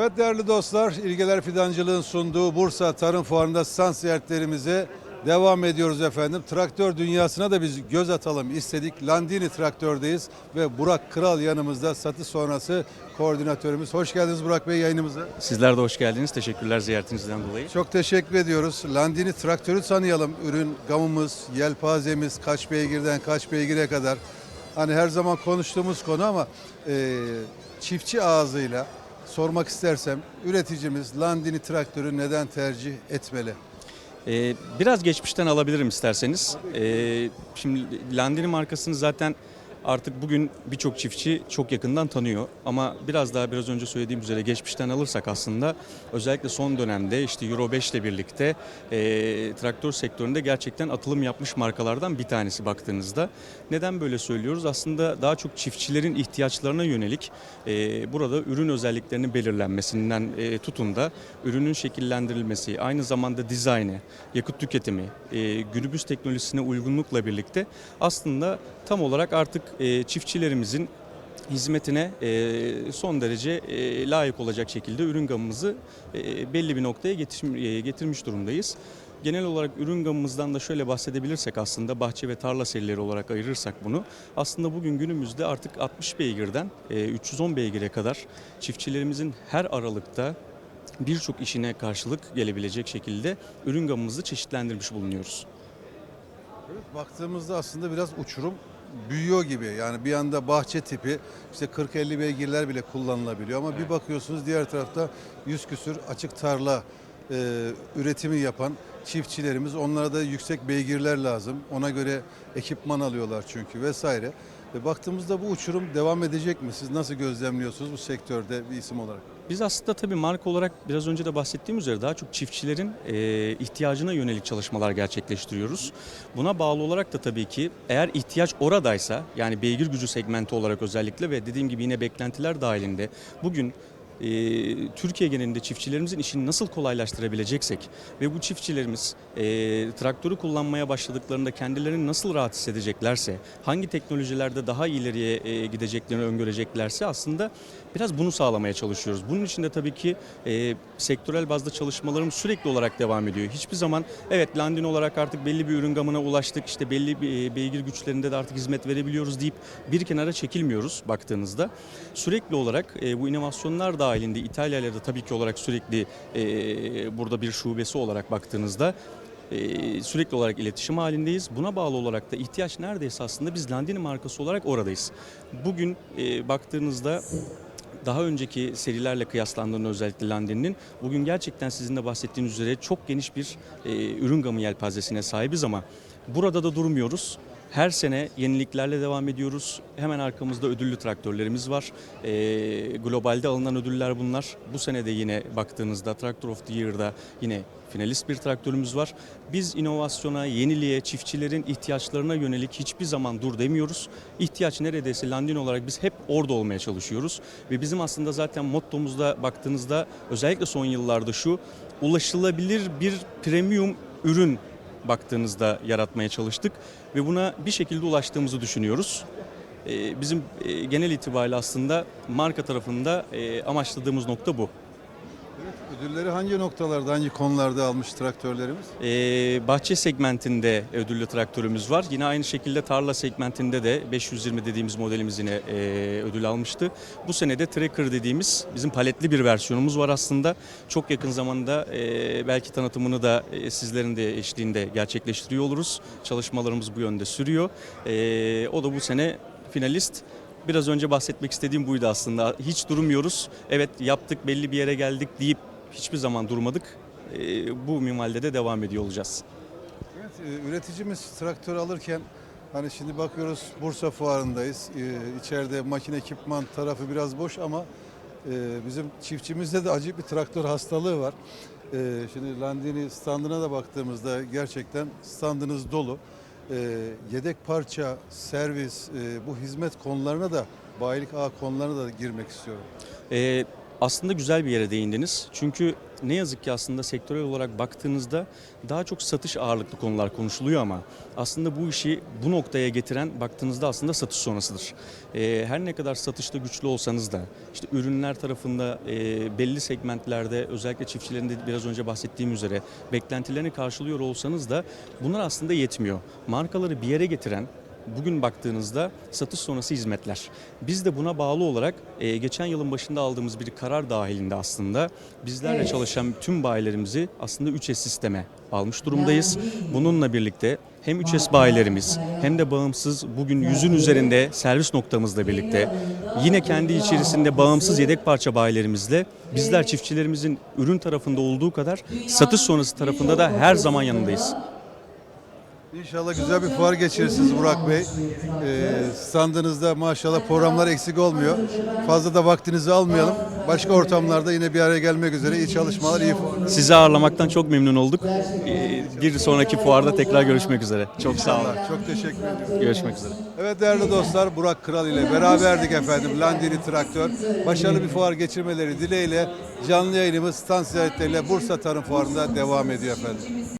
Evet değerli dostlar, İlgeler Fidancılığın sunduğu Bursa Tarım Fuarı'nda stand ziyaretlerimize devam ediyoruz efendim. Traktör dünyasına da biz göz atalım istedik. Landini traktördeyiz ve Burak Kral yanımızda satış sonrası koordinatörümüz. Hoş geldiniz Burak Bey yayınımıza. Sizler de hoş geldiniz. Teşekkürler ziyaretinizden dolayı. Çok teşekkür ediyoruz. Landini traktörü tanıyalım. Ürün gamımız, yelpazemiz kaç beygirden kaç beygire kadar. Hani her zaman konuştuğumuz konu ama e, çiftçi ağzıyla sormak istersem üreticimiz Landini traktörü neden tercih etmeli? Ee, biraz geçmişten alabilirim isterseniz. Ee, şimdi Landini markasını zaten artık bugün birçok çiftçi çok yakından tanıyor. Ama biraz daha biraz önce söylediğim üzere geçmişten alırsak aslında özellikle son dönemde işte Euro 5 ile birlikte e, traktör sektöründe gerçekten atılım yapmış markalardan bir tanesi baktığınızda. Neden böyle söylüyoruz? Aslında daha çok çiftçilerin ihtiyaçlarına yönelik e, burada ürün özelliklerinin belirlenmesinden e, tutun da ürünün şekillendirilmesi, aynı zamanda dizaynı, yakıt tüketimi, e, günümüz teknolojisine uygunlukla birlikte aslında tam olarak artık e, çiftçilerimizin hizmetine e, son derece e, layık olacak şekilde ürün gamımızı e, belli bir noktaya getirmiş, e, getirmiş durumdayız. Genel olarak ürün gamımızdan da şöyle bahsedebilirsek aslında bahçe ve tarla serileri olarak ayırırsak bunu aslında bugün günümüzde artık 60 beygirden e, 310 beygire kadar çiftçilerimizin her aralıkta birçok işine karşılık gelebilecek şekilde ürün gamımızı çeşitlendirmiş bulunuyoruz. Evet, baktığımızda aslında biraz uçurum büyüyor gibi. Yani bir anda bahçe tipi işte 40-50 beygirler bile kullanılabiliyor ama bir bakıyorsunuz diğer tarafta 100 küsür açık tarla e, üretimi yapan çiftçilerimiz onlara da yüksek beygirler lazım. Ona göre ekipman alıyorlar çünkü vesaire. E, baktığımızda bu uçurum devam edecek mi? Siz nasıl gözlemliyorsunuz bu sektörde bir isim olarak? Biz aslında tabii marka olarak biraz önce de bahsettiğim üzere daha çok çiftçilerin e, ihtiyacına yönelik çalışmalar gerçekleştiriyoruz. Buna bağlı olarak da tabii ki eğer ihtiyaç oradaysa yani beygir gücü segmenti olarak özellikle ve dediğim gibi yine beklentiler dahilinde bugün e, Türkiye genelinde çiftçilerimizin işini nasıl kolaylaştırabileceksek ve bu çiftçilerimiz e, traktörü kullanmaya başladıklarında kendilerini nasıl rahat hissedeceklerse, hangi teknolojilerde daha ileriye e, gideceklerini öngöreceklerse aslında biraz bunu sağlamaya çalışıyoruz. Bunun için de tabii ki e, sektörel bazda çalışmalarımız sürekli olarak devam ediyor. Hiçbir zaman evet Landin olarak artık belli bir ürün gamına ulaştık, işte belli bir e, beygir güçlerinde de artık hizmet verebiliyoruz deyip bir kenara çekilmiyoruz baktığınızda. Sürekli olarak e, bu inovasyonlar dahilinde İtalya ile de tabii ki olarak sürekli e, burada bir şubesi olarak baktığınızda e, sürekli olarak iletişim halindeyiz. Buna bağlı olarak da ihtiyaç neredeyse aslında biz Landini markası olarak oradayız. Bugün e, baktığınızda daha önceki serilerle kıyaslandığında özellikle Landini'nin bugün gerçekten sizin de bahsettiğiniz üzere çok geniş bir e, ürün gamı yelpazesine sahibiz ama burada da durmuyoruz. Her sene yeniliklerle devam ediyoruz. Hemen arkamızda ödüllü traktörlerimiz var. E, globalde alınan ödüller bunlar. Bu sene de yine baktığınızda Tractor of the Year'da yine finalist bir traktörümüz var. Biz inovasyona, yeniliğe, çiftçilerin ihtiyaçlarına yönelik hiçbir zaman dur demiyoruz. İhtiyaç neredeyse Landin olarak biz hep orada olmaya çalışıyoruz. Ve bizim aslında zaten mottomuzda baktığınızda özellikle son yıllarda şu ulaşılabilir bir premium ürün baktığınızda yaratmaya çalıştık ve buna bir şekilde ulaştığımızı düşünüyoruz. Ee, Bizim e, genel itibariyle aslında marka tarafında e, amaçladığımız nokta bu. Ödülleri hangi noktalarda, hangi konularda almış traktörlerimiz? Ee, bahçe segmentinde ödüllü traktörümüz var. Yine aynı şekilde tarla segmentinde de 520 dediğimiz modelimiz yine e, ödül almıştı. Bu sene de Tracker dediğimiz bizim paletli bir versiyonumuz var aslında. Çok yakın zamanda e, belki tanıtımını da e, sizlerin de eşliğinde gerçekleştiriyor oluruz. Çalışmalarımız bu yönde sürüyor. E, o da bu sene finalist. Biraz önce bahsetmek istediğim buydu aslında. Hiç durmuyoruz. Evet yaptık belli bir yere geldik deyip hiçbir zaman durmadık. E, bu minvalde de devam ediyor olacağız. Evet, e, üreticimiz traktör alırken hani şimdi bakıyoruz Bursa fuarındayız. E, içeride makine ekipman tarafı biraz boş ama e, bizim çiftçimizde de acayip bir traktör hastalığı var. E, şimdi Landini standına da baktığımızda gerçekten standınız dolu. E, yedek parça, servis, e, bu hizmet konularına da bayilik ağ konularına da girmek istiyorum. Ee, Aslında güzel bir yere değindiniz. Çünkü ne yazık ki aslında sektörel olarak baktığınızda daha çok satış ağırlıklı konular konuşuluyor ama aslında bu işi bu noktaya getiren baktığınızda aslında satış sonrasıdır. Ee, her ne kadar satışta güçlü olsanız da işte ürünler tarafında e, belli segmentlerde özellikle çiftçilerin de biraz önce bahsettiğim üzere beklentilerini karşılıyor olsanız da bunlar aslında yetmiyor. Markaları bir yere getiren bugün baktığınızda satış sonrası hizmetler. Biz de buna bağlı olarak e, geçen yılın başında aldığımız bir karar dahilinde aslında bizlerle çalışan tüm bayilerimizi aslında 3S sisteme almış durumdayız. Bununla birlikte hem 3S bayilerimiz hem de bağımsız bugün yüzün üzerinde servis noktamızla birlikte yine kendi içerisinde bağımsız yedek parça bayilerimizle bizler çiftçilerimizin ürün tarafında olduğu kadar satış sonrası tarafında da her zaman yanındayız. İnşallah güzel bir fuar geçirirsiniz Burak Bey. Ee, standınızda maşallah programlar eksik olmuyor. Fazla da vaktinizi almayalım. Başka ortamlarda yine bir araya gelmek üzere iyi çalışmalar, iyi fuarlar. Sizi ağırlamaktan çok memnun olduk. Ee, Bir sonraki fuarda tekrar görüşmek üzere. Çok sağ olun. Çok teşekkür ediyorum. Görüşmek üzere. Evet değerli dostlar Burak Kral ile beraberdik efendim. Landini Traktör. Başarılı bir fuar geçirmeleri dileğiyle canlı yayınımız stand ziyaretleriyle Bursa Tarım Fuarı'nda devam ediyor efendim.